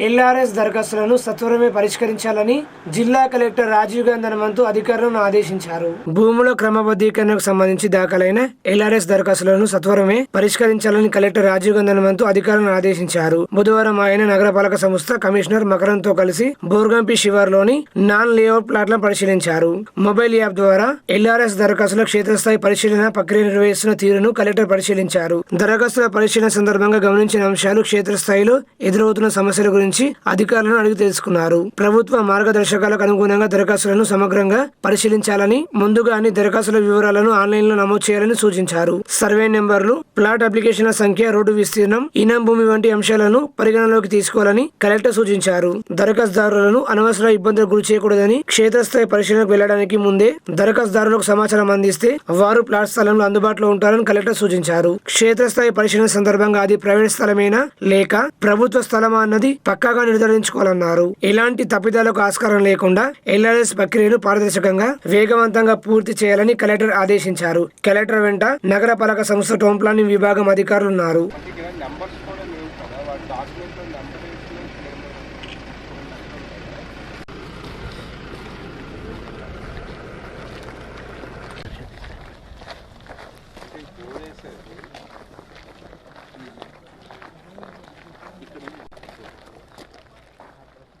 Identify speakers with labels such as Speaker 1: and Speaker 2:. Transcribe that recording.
Speaker 1: LRS దరఖాస్తులను సత్వరమే పరిష్కరించాలని జిల్లా కలెక్టర్ రాజీవ్ గాంధీ హనుమంతు అధికారులను ఆదేశించారు. భూముల క్రమబద్ధీకరణకు సంబంధించి దాఖలైన ఎల్ఆర్ఎస్ దరఖాస్తులను సత్వరమే పరిష్కరించాలని కలెక్టర్ రాజీవ్ గాంధీ హనుమంతు అధికారులను ఆదేశించారు. బుధవారం ఆయన నగరపాలక సంస్థ కమిషనర్ మకరంతో కలిసి బోర్గంపి శివార్లోని నాన్ లేఅవుట్ ప్లాట్లను పరిశీలించారు. మొబైల్ యాప్ ద్వారా ఎల్ఆర్ఎస్ దరఖాస్తుల క్షేత్రస్థాయి పరిశీలన ప్రక్రియ నిర్వహిస్తున్న తీరును కలెక్టర్ పరిశీలించారు. దరఖాస్తుల పరిశీలన సందర్భంగా గమనించిన అంశాలు క్షేత్రస్థాయిలో ఎదురవుతున్న సమస్యల గురించి అధికారులను అడిగి తెలుసుకున్నారు. ప్రభుత్వ మార్గదర్శకాలకు అనుగుణంగా దరఖాస్తులను సమగ్రంగా పరిశీలించాలని ముందుగా అన్ని దరఖాస్తుల వివరాలను ఆన్లైన్లో నమోదు చేయాలని సూచించారు. సర్వే నెంబర్లు ప్లాట్ అప్లికేషన్ల సంఖ్య రోడ్డు విస్తీర్ణం ఇనం భూమి వంటి అంశాలను పరిగణలోకి తీసుకోవాలని కలెక్టర్ సూచించారు. దరఖాస్తుదారులను అనవసర ఇబ్బందులకు గురి చేయకూడదని క్షేత్రస్థాయి పరిశీలనకు వెళ్ళడానికి ముందే దరఖాస్తుదారులకు సమాచారం అందిస్తే వారు ప్లాట్ స్థలంలో అందుబాటులో ఉంటారని కలెక్టర్ సూచించారు. క్షేత్రస్థాయి పరిశీలన సందర్భంగా అది ప్రైవేట్ స్థలమేనా లేక ప్రభుత్వ స్థలమా అన్నది పక్కాగా నిర్ధారించుకోవాలన్నారు. ఎలాంటి తప్పిదాలకు ఆస్కారం లేకుండా ఎల్ఆర్ఎస్ ప్రక్రియను పారదర్శకంగా వేగవంతంగా పూర్తి చేయాలని కలెక్టర్ ఆదేశించారు. కలెక్టర్ వెంట నగరపాలక సంస్థ టౌన్ ప్లానింగ్ విభాగం అధికారులు ఉన్నారు
Speaker 2: ఇక్కడ